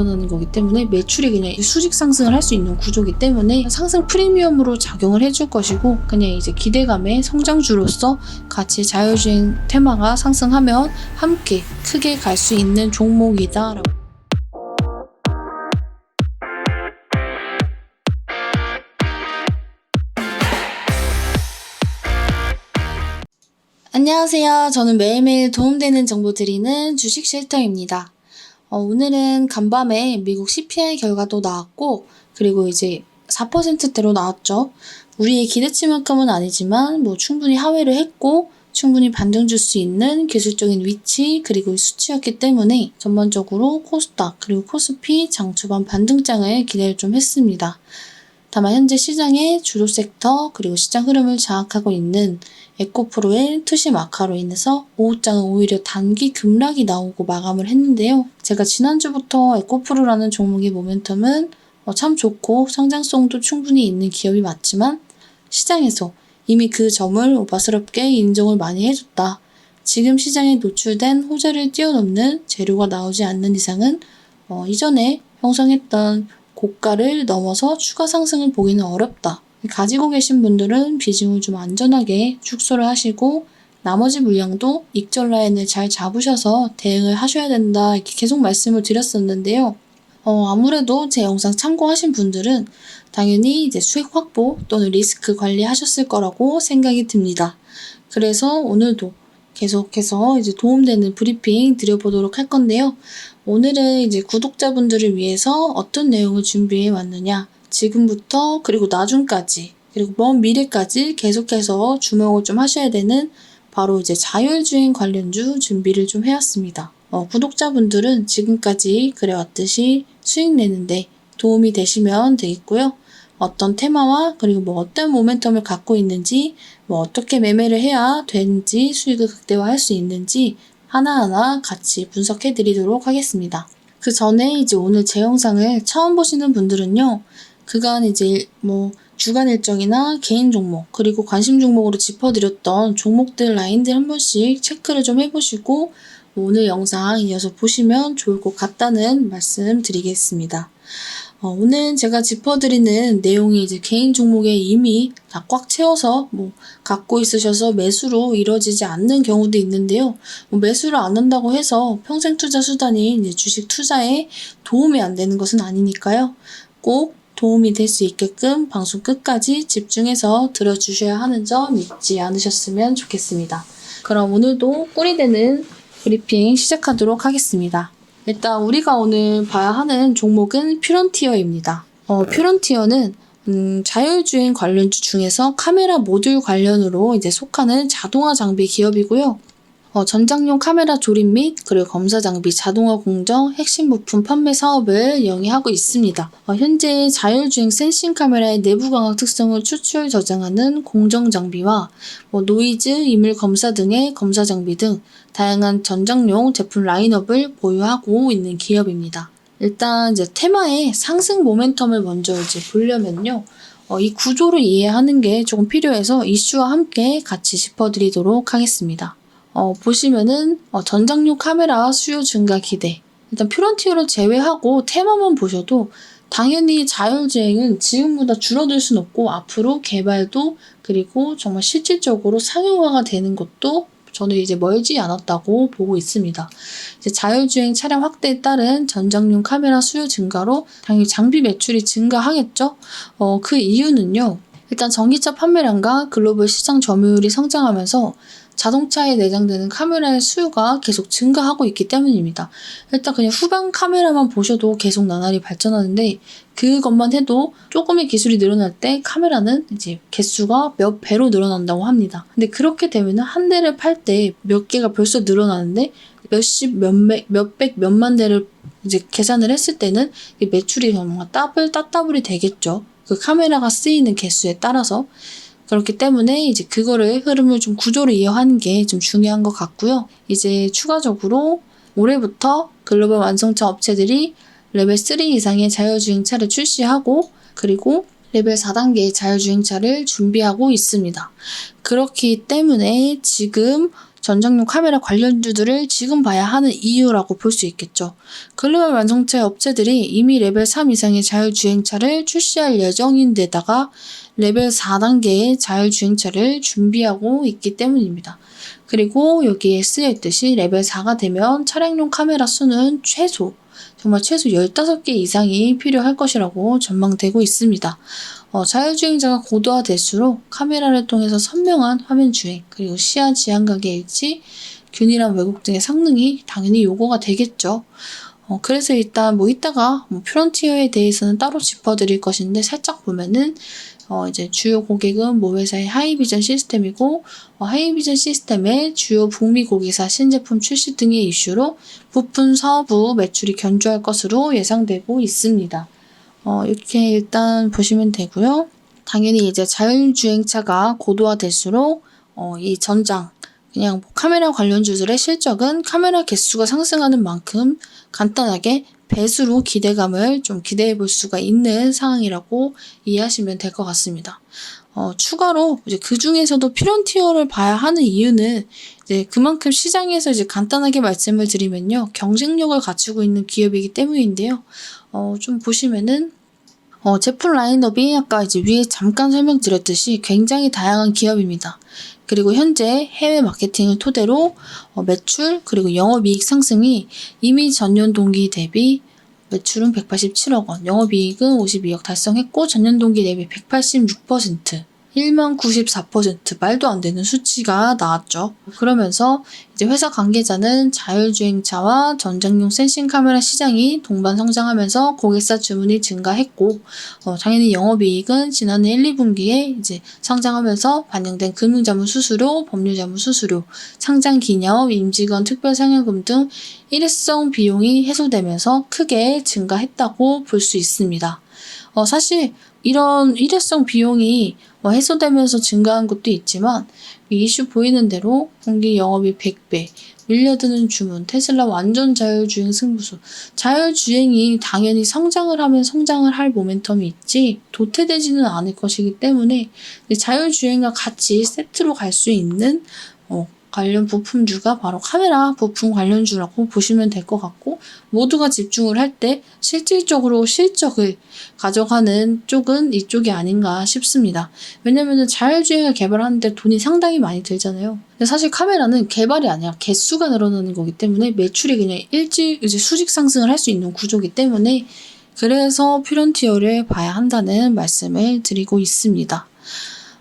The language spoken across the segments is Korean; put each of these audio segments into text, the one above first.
일어나는 거기 때문에 매출이 그냥 수직 상승을 할 수 있는 구조기 때문에 상승 프리미엄으로 작용을 해줄 것이고 그냥 이제 기대감의 성장주로서 같이 자율주행 테마가 상승하면 함께 크게 갈 수 있는 종목이다라고. 안녕하세요. 저는 매일매일 도움되는 정보 드리는 주식 쉘터입니다. 어, 오늘은 간밤에 미국 CPI 결과도 나왔고, 그리고 이제 4%대로 나왔죠. 우리의 기대치만큼은 아니지만, 뭐 충분히 하회를 했고, 충분히 반등 줄 수 있는 기술적인 위치, 그리고 수치였기 때문에 전반적으로 코스닥, 그리고 코스피 장초반 반등장을 기대를 좀 했습니다. 다만 현재 시장의 주로 섹터, 그리고 시장 흐름을 장악하고 있는 에코프로의 투시 마카로 인해서 오후장은 오히려 단기 급락이 나오고 마감을 했는데요. 제가 지난주부터 에코프로라는 종목의 모멘텀은 어, 참 좋고 성장성도 충분히 있는 기업이 맞지만 시장에서 이미 그 점을 오바스럽게 인정을 많이 해줬다. 지금 시장에 노출된 호재를 뛰어넘는 재료가 나오지 않는 이상은 어, 이전에 형성했던 고가를 넘어서 추가 상승을 보기는 어렵다. 가지고 계신 분들은 비중을 좀 안전하게 축소를 하시고 나머지 물량도 익절 라인을 잘 잡으셔서 대응을 하셔야 된다 이렇게 계속 말씀을 드렸었는데요. 어, 아무래도 제 영상 참고하신 분들은 당연히 이제 수익 확보 또는 리스크 관리하셨을 거라고 생각이 듭니다. 그래서 오늘도 계속해서 이제 도움되는 브리핑 드려보도록 할 건데요. 오늘은 이제 구독자분들을 위해서 어떤 내용을 준비해 왔느냐. 지금부터 그리고 나중까지 그리고 먼 미래까지 계속해서 주목을 좀 하셔야 되는 바로 이제 자율주행 관련주 준비를 좀 해왔습니다. 어, 구독자분들은 지금까지 그래왔듯이 수익 내는데 도움이 되시면 되겠고요. 어떤 테마와 그리고 뭐 어떤 모멘텀을 갖고 있는지 뭐 어떻게 매매를 해야 되는지 수익을 극대화할 수 있는지 하나하나 같이 분석해 드리도록 하겠습니다. 그 전에 이제 오늘 제 영상을 처음 보시는 분들은요. 그간 이제 뭐 주간 일정이나 개인 종목 그리고 관심 종목으로 짚어드렸던 종목들 라인들 한 번씩 체크를 좀 해보시고 오늘 영상 이어서 보시면 좋을 것 같다는 말씀 드리겠습니다. 어, 오늘 제가 짚어드리는 내용이 이제 개인 종목에 이미 다 꽉 채워서 뭐 갖고 있으셔서 매수로 이루어지지 않는 경우도 있는데요. 뭐 매수를 안 한다고 해서 평생 투자 수단이 이제 주식 투자에 도움이 안 되는 것은 아니니까요. 꼭 도움이 될 수 있게끔 방송 끝까지 집중해서 들어주셔야 하는 점 잊지 않으셨으면 좋겠습니다. 그럼 오늘도 꿀이 되는 브리핑 시작하도록 하겠습니다. 일단 우리가 오늘 봐야 하는 종목은 퓨런티어입니다. 어, 퓨런티어는 음, 자율주행 관련주 중에서 카메라 모듈 관련으로 이제 속하는 자동화 장비 기업이고요. 어, 전장용 카메라 조립 및 그리고 검사 장비 자동화 공정 핵심 부품 판매 사업을 영위하고 있습니다. 어, 현재 자율주행 센싱 카메라의 내부 광학 특성을 추출 저장하는 공정 장비와 뭐 노이즈, 이물 검사 등의 검사 장비 등 다양한 전장용 제품 라인업을 보유하고 있는 기업입니다. 일단 이제 테마의 상승 모멘텀을 먼저 이제 보려면요. 어, 이 구조를 이해하는 게 조금 필요해서 이슈와 함께 같이 짚어드리도록 하겠습니다. 어, 보시면은 어, 전장용 카메라 수요 증가 기대. 일단 퓨런티어를 제외하고 테마만 보셔도 당연히 자율주행은 지금보다 줄어들 순 없고 앞으로 개발도 그리고 정말 실질적으로 상용화가 되는 것도 저는 이제 멀지 않았다고 보고 있습니다. 이제 자율주행 차량 확대에 따른 전장용 카메라 수요 증가로 당연히 장비 매출이 증가하겠죠. 어, 그 이유는요. 일단 전기차 판매량과 글로벌 시장 점유율이 성장하면서 자동차에 내장되는 카메라의 수요가 계속 증가하고 있기 때문입니다. 일단 그냥 후방 카메라만 보셔도 계속 나날이 발전하는데 그것만 해도 조금의 기술이 늘어날 때 카메라는 이제 개수가 몇 배로 늘어난다고 합니다. 근데 그렇게 되면 한 대를 팔 때 몇 개가 벌써 늘어나는데 몇십, 몇백, 몇백, 몇만 대를 이제 계산을 했을 때는 이 매출이 정말 따블, 따따블이 되겠죠. 그 카메라가 쓰이는 개수에 따라서. 그렇기 때문에 이제 그거를 흐름을 좀 구조를 이해하는 게 좀 중요한 것 같고요. 이제 추가적으로 올해부터 글로벌 완성차 업체들이 레벨 3 이상의 자율주행차를 출시하고 그리고 레벨 4단계의 자율주행차를 준비하고 있습니다. 그렇기 때문에 지금 전장용 카메라 관련주들을 지금 봐야 하는 이유라고 볼 수 있겠죠. 글로벌 완성차 업체들이 이미 레벨 3 이상의 자율주행차를 출시할 예정인데다가 레벨 4단계의 자율주행차를 준비하고 있기 때문입니다. 그리고 여기에 쓰여 있듯이 레벨 4가 되면 차량용 카메라 수는 최소, 정말 최소 15개 이상이 필요할 것이라고 전망되고 있습니다. 어, 자율주행자가 고도화될수록 카메라를 통해서 선명한 화면 주행, 그리고 시야 지향각의 일치, 균일한 왜곡 등의 성능이 당연히 요구가 되겠죠. 어, 그래서 일단 뭐 이따가 뭐 프론티어에 대해서는 따로 짚어드릴 것인데 살짝 보면은 어, 이제 주요 고객은 모 회사의 하이비전 시스템이고 어, 하이비전 시스템의 주요 북미 고객사 신제품 출시 등의 이슈로 부품 사업부 매출이 견조할 것으로 예상되고 있습니다. 어, 이렇게 일단 보시면 되고요. 당연히 이제 자율주행차가 고도화될수록 어, 이 전장 그냥 뭐 카메라 관련주들의 실적은 카메라 개수가 상승하는 만큼 간단하게 배수로 기대감을 좀 기대해 볼 수가 있는 상황이라고 이해하시면 될 것 같습니다. 어, 추가로 이제 그 중에서도 피런티어를 봐야 하는 이유는 이제 그만큼 시장에서 이제 간단하게 말씀을 드리면요. 경쟁력을 갖추고 있는 기업이기 때문인데요. 어, 좀 보시면은 어, 제품 라인업이 아까 이제 위에 잠깐 설명드렸듯이 굉장히 다양한 기업입니다. 그리고 현재 해외 마케팅을 토대로 어, 매출 그리고 영업이익 상승이 이미 전년 동기 대비 매출은 187억 원, 영업이익은 52억 달성했고 전년 동기 대비 186%, 1만 94% 말도 안 되는 수치가 나왔죠. 그러면서 이제 회사 관계자는 자율주행차와 전장용 센싱 카메라 시장이 동반 성장하면서 고객사 주문이 증가했고 어, 당연히 영업이익은 지난해 1, 2분기에 이제 성장하면서 반영된 금융자문 수수료, 법률자문 수수료, 상장 기념, 임직원 특별 상여금 등 일회성 비용이 해소되면서 크게 증가했다고 볼 수 있습니다. 어, 사실 이런 일회성 비용이 뭐 해소되면서 증가한 것도 있지만 이 이슈 보이는 대로 분기 영업이 100배, 밀려드는 주문, 테슬라 완전 자율주행 승부수. 자율주행이 당연히 성장을 하면 성장을 할 모멘텀이 있지 도태되지는 않을 것이기 때문에 자율주행과 같이 세트로 갈 수 있는 어, 관련 부품주가 바로 카메라 부품 관련주라고 보시면 될 것 같고 모두가 집중을 할 때 실질적으로 실적을 가져가는 쪽은 이쪽이 아닌가 싶습니다. 왜냐면은 자율주행을 개발하는데 돈이 상당히 많이 들잖아요. 근데 사실 카메라는 개발이 아니라 개수가 늘어나는 거기 때문에 매출이 그냥 일지 이제 수직 상승을 할 수 있는 구조기 때문에 그래서 퓨런티어를 봐야 한다는 말씀을 드리고 있습니다.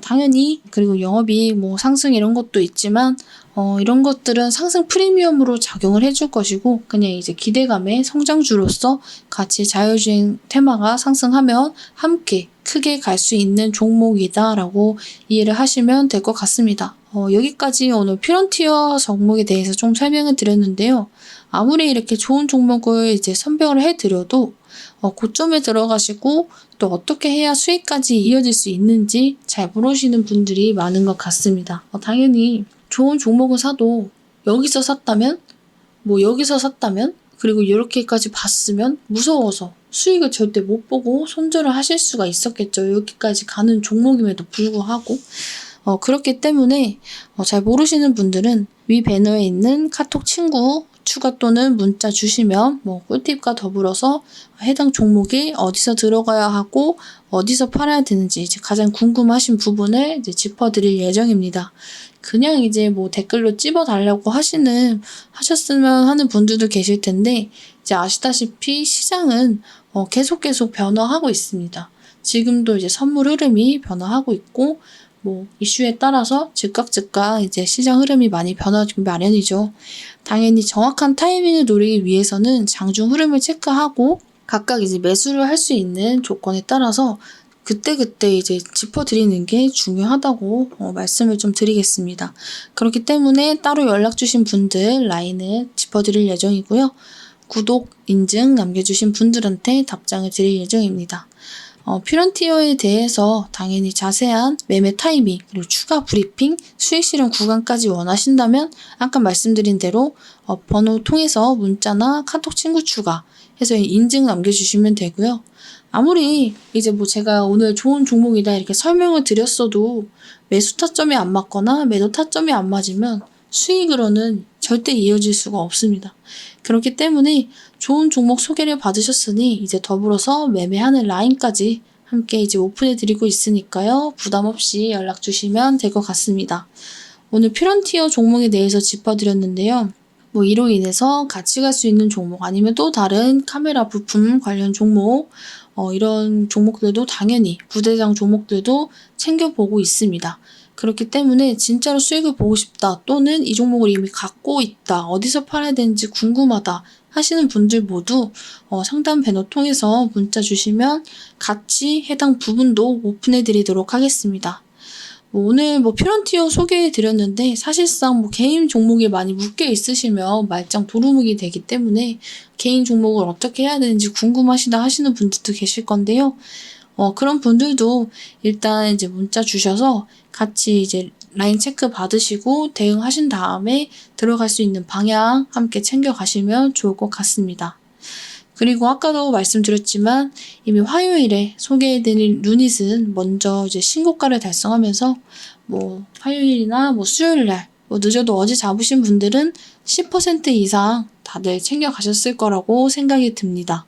당연히 그리고 영업이익 뭐 상승 이런 것도 있지만 어, 이런 것들은 상승 프리미엄으로 작용을 해줄 것이고 그냥 이제 기대감의 성장주로서 같이 자율주행 테마가 상승하면 함께 크게 갈 수 있는 종목이다라고 이해를 하시면 될 것 같습니다. 어, 여기까지 오늘 퓨런티어 종목에 대해서 좀 설명을 드렸는데요. 아무리 이렇게 좋은 종목을 이제 선별을 해드려도 어, 고점에 들어가시고 또 어떻게 해야 수익까지 이어질 수 있는지 잘 모르시는 분들이 많은 것 같습니다. 어, 당연히 좋은 종목을 사도 여기서 샀다면 뭐 여기서 샀다면 그리고 이렇게까지 봤으면 무서워서 수익을 절대 못 보고 손절을 하실 수가 있었겠죠. 여기까지 가는 종목임에도 불구하고 어, 그렇기 때문에 어, 잘 모르시는 분들은 위 배너에 있는 카톡 친구 추가 또는 문자 주시면 뭐 꿀팁과 더불어서 해당 종목이 어디서 들어가야 하고 어디서 팔아야 되는지 이제 가장 궁금하신 부분을 이제 짚어드릴 예정입니다. 그냥 이제 뭐 댓글로 찝어달라고 하시는 하셨으면 하는 분들도 계실 텐데 이제 아시다시피 시장은 어, 계속 계속 변화하고 있습니다. 지금도 이제 선물 흐름이 변화하고 있고 뭐 이슈에 따라서 즉각 즉각 이제 시장 흐름이 많이 변하기 마련이죠. 당연히 정확한 타이밍을 노리기 위해서는 장중 흐름을 체크하고 각각 이제 매수를 할 수 있는 조건에 따라서 그때그때 이제 짚어드리는 게 중요하다고 어, 말씀을 좀 드리겠습니다. 그렇기 때문에 따로 연락 주신 분들 라인을 짚어드릴 예정이고요. 구독, 인증 남겨주신 분들한테 답장을 드릴 예정입니다. 어, 퓨런티어에 대해서 당연히 자세한 매매 타이밍, 그리고 추가 브리핑, 수익 실현 구간까지 원하신다면 아까 말씀드린 대로 어, 번호 통해서 문자나 카톡 친구 추가 해서 인증 남겨주시면 되고요. 아무리 이제 뭐 제가 오늘 좋은 종목이다 이렇게 설명을 드렸어도 매수 타점이 안 맞거나 매도 타점이 안 맞으면 수익으로는 절대 이어질 수가 없습니다. 그렇기 때문에 좋은 종목 소개를 받으셨으니 이제 더불어서 매매하는 라인까지 함께 이제 오픈해 드리고 있으니까요. 부담 없이 연락 주시면 될 것 같습니다. 오늘 퓨런티어 종목에 대해서 짚어드렸는데요. 뭐 이로 인해서 같이 갈 수 있는 종목 아니면 또 다른 카메라 부품 관련 종목 어, 이런 종목들도 당연히 부대장 종목들도 챙겨보고 있습니다. 그렇기 때문에 진짜로 수익을 보고 싶다 또는 이 종목을 이미 갖고 있다 어디서 팔아야 되는지 궁금하다 하시는 분들 모두 어, 상담 배너 통해서 문자 주시면 같이 해당 부분도 오픈해 드리도록 하겠습니다. 뭐 오늘 뭐 퓨런티어 소개해 드렸는데 사실상 뭐 개인 종목에 많이 묶여 있으시면 말짱 도루묵이 되기 때문에 개인 종목을 어떻게 해야 되는지 궁금하시다 하시는 분들도 계실 건데요. 어, 그런 분들도 일단 이제 문자 주셔서 같이 이제 라인 체크 받으시고 대응하신 다음에 들어갈 수 있는 방향 함께 챙겨 가시면 좋을 것 같습니다. 그리고 아까도 말씀드렸지만 이미 화요일에 소개해드릴 루닛은 먼저 이제 신고가를 달성하면서 뭐 화요일이나 뭐 수요일 날, 뭐 늦어도 어제 잡으신 분들은 10% 이상 다들 챙겨 가셨을 거라고 생각이 듭니다.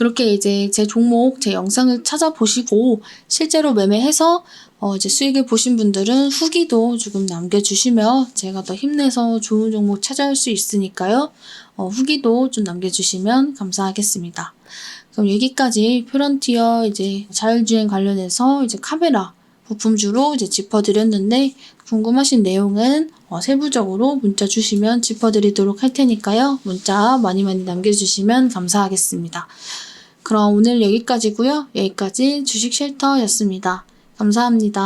그렇게 이제 제 종목, 제 영상을 찾아보시고 실제로 매매해서 어 이제 수익을 보신 분들은 후기도 조금 남겨주시면 제가 더 힘내서 좋은 종목 찾아올 수 있으니까요. 어 후기도 좀 남겨주시면 감사하겠습니다. 그럼 여기까지 퓨런티어 이제 자율주행 관련해서 이제 카메라 부품주로 이제 짚어드렸는데 궁금하신 내용은 어, 세부적으로 문자 주시면 짚어드리도록 할 테니까요. 문자 많이 많이 남겨주시면 감사하겠습니다. 그럼 오늘 여기까지고요. 여기까지 주식 쉘터였습니다. 감사합니다.